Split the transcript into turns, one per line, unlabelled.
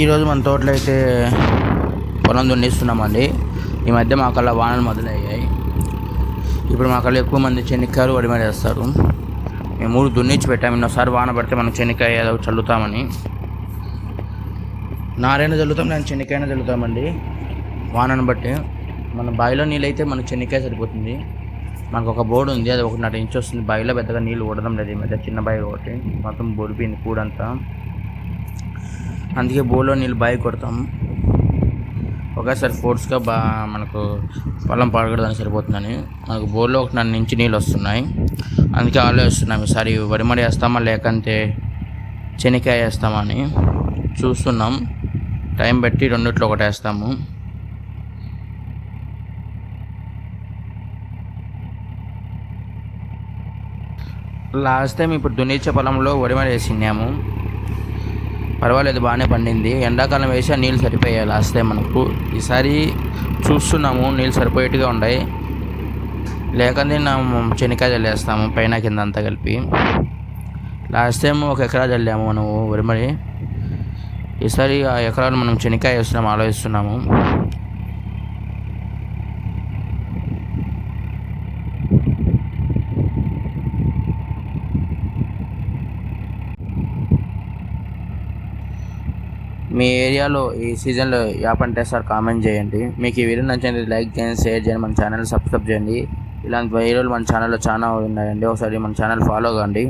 ఈరోజు మన తోటలో అయితే పొలం దున్నిస్తున్నామండి. ఈ మధ్య మా కళ్ళ వానలు మొదలయ్యాయి. ఇప్పుడు మా కళ్ళ ఎక్కువ మంది చెనిక్కాయలు వడిమడి వేస్తారు. మేము మూడు దున్నిచ్చి పెట్టాము ఇన్నోసారి వాన పడితే మనం చెనిక్కాయ చల్లుతామని. నారాయణ చల్లుతాం నేను చెనిక్కాయన చల్లుతామండి. వానను బట్టి మన బావిలో నీళ్ళు అయితే మనకు చెనిక్కాయ సరిపోతుంది. మనకు ఒక బోర్డు ఉంది అది ఒకటిన్నర ఇంచు వస్తుంది. బావిలో పెద్దగా నీళ్ళు ఊడడం లేదు ఈ మధ్య చిన్న బావి ఒకటి మొత్తం బొరిపోయింది కూడంతా. అందుకే బోర్లో నీళ్ళు బావి కొడతాం ఒకేసారి ఫోర్స్గా బా మనకు పొలం పాడకూడదని సరిపోతుందని. మనకు బోర్లో ఒక నన్ను నుంచి నీళ్ళు వస్తున్నాయి. అందుకే ఆలోచిస్తున్నాం ఈసారి వరిమడి వేస్తామా లేకంటే చెనికాయ వేస్తామా అని చూస్తున్నాం. టైం పెట్టి రెండిట్లో ఒకటి వేస్తాము. లాస్ట్ టైం ఇప్పుడు దున్నిచ్చే పొలంలో వరిమడి వేసినాము పర్వాలేదు బాగానే పండింది. ఎండాకాలం వేసి నీళ్ళు సరిపోయాయి లాస్ట్ టైం మనకు. ఈసారి చూస్తున్నాము నీళ్ళు సరిపోయేట్టుగా ఉన్నాయి. లేకపోతే నా చెనికాయ చల్లేస్తాము పైన కింద అంతా కలిపి. లాస్ట్ టైం ఒక ఎకరా చల్లాము మనము వరిమడి ఈసారి ఆ ఎకరాలు మనం చెనికాయ వేస్తున్నాము ఆలోచిస్తున్నాము మీ ఏరియాలో ఈ సీజన్లో ఏ పంట వేస్తారు కామెంట్ చేయండి. మీకు ఈ వీడియో నచ్చింది లైక్ చేయండి షేర్ చేయండి మన ఛానల్ సబ్స్క్రైబ్ చేయండి. ఇలాంటి వీడియోలు మన ఛానల్లో చాలా ఉన్నాయండి. ఒకసారి మన ఛానల్ ఫాలో కండి